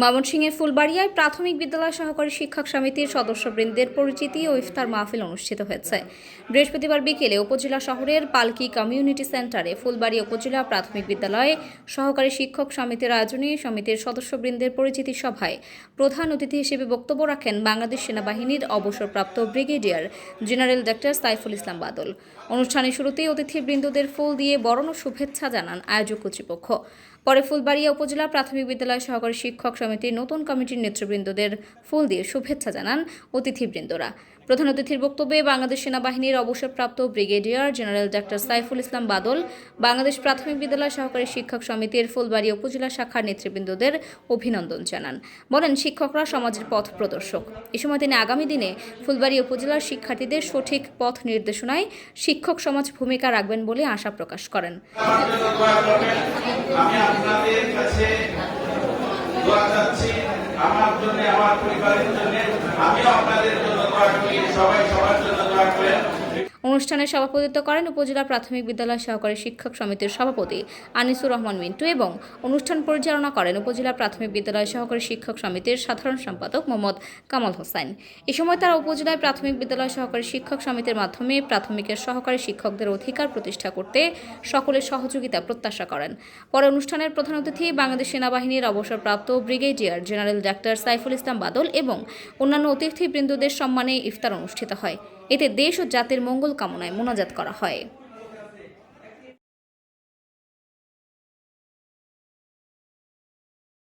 ময়মনসিংহের ফুলবাড়িয়ায় প্রাথমিক বিদ্যালয় সহকারী শিক্ষক সমিতির সদস্যবৃন্দের পরিচিতি ও ইফতার মাহফিল অনুষ্ঠিত হয়েছে। বৃহস্পতিবার বিকেলে উপজেলা শহরের পালকি কমিউনিটি সেন্টারে ফুলবাড়ি উপজেলা প্রাথমিক বিদ্যালয়ে সহকারী শিক্ষক সমিতির আয়োজনে সমিতির সদস্যবৃন্দের পরিচিতি সভায় প্রধান অতিথি হিসেবে বক্তব্য রাখেন বাংলাদেশ সেনাবাহিনীর অবসরপ্রাপ্ত brigadier general doctor Saiful Islam Badal. অনুষ্ঠানের শুরুতেই অতিথিবৃন্দদের ফুল দিয়ে বরণ শুভেচ্ছা জানান আয়োজক কর্তৃপক্ষ। পরে ফুলবাড়িয়া উপজেলা প্রাথমিক বিদ্যালয় সহকারী শিক্ষক সমিতির নতুন কমিটির নেতৃবৃন্দদের ফুল দিয়ে শুভেচ্ছা জানান অতিথিবৃন্দরা। প্রধান অতিথির বক্তব্যে বাংলাদেশ সেনাবাহিনীর অবসরপ্রাপ্ত brigadier general doctor Saiful Islam Badal, Bangladesh প্রাথমিক বিদ্যালয় সহকারী শিক্ষক সমিতির ফুলবাড়ি উপজেলা শাখার নেতৃবৃন্দদের অভিনন্দন জানান। বলেন, শিক্ষকরা সমাজের পথ প্রদর্শক। এ সময় তিনি আগামী দিনে ফুলবাড়ি উপজেলার শিক্ষার্থীদের সঠিক পথ নির্দেশনায় শিক্ষক সমাজ ভূমিকা রাখবেন বলে আশা প্রকাশ করেন। দোয়া চাচ্ছি আমার জন্য আমার পরিবারের জন্য। আমিও আপনাদের জন্য দোয়া করি। সবাই সবার অনুষ্ঠানে সভাপতিত্ব করেন উপজেলা প্রাথমিক বিদ্যালয় সহকারী শিক্ষক সমিতির সভাপতি আনিসুর রহমান মিন্টু এবং অনুষ্ঠান পরিচালনা করেন উপজেলা প্রাথমিক বিদ্যালয় সহকারী শিক্ষক সমিতির সাধারণ সম্পাদক মোহাম্মদ কামাল হোসেন। এ সময় তারা উপজেলায় প্রাথমিক বিদ্যালয় সহকারী শিক্ষক সমিতির মাধ্যমে প্রাথমিকের সহকারী শিক্ষকদের অধিকার প্রতিষ্ঠা করতে সকলের সহযোগিতা প্রত্যাশা করেন। পরে অনুষ্ঠানের প্রধান অতিথি বাংলাদেশ সেনাবাহিনীর অবসরপ্রাপ্ত brigadier general doctor Saiful Islam Badal এবং অন্যান্য অতিথিবৃন্দদের সম্মানে ইফতার অনুষ্ঠিত হয়। এতে দেশ ও জাতির মঙ্গল কামনায় মোনাজাত করা হয়।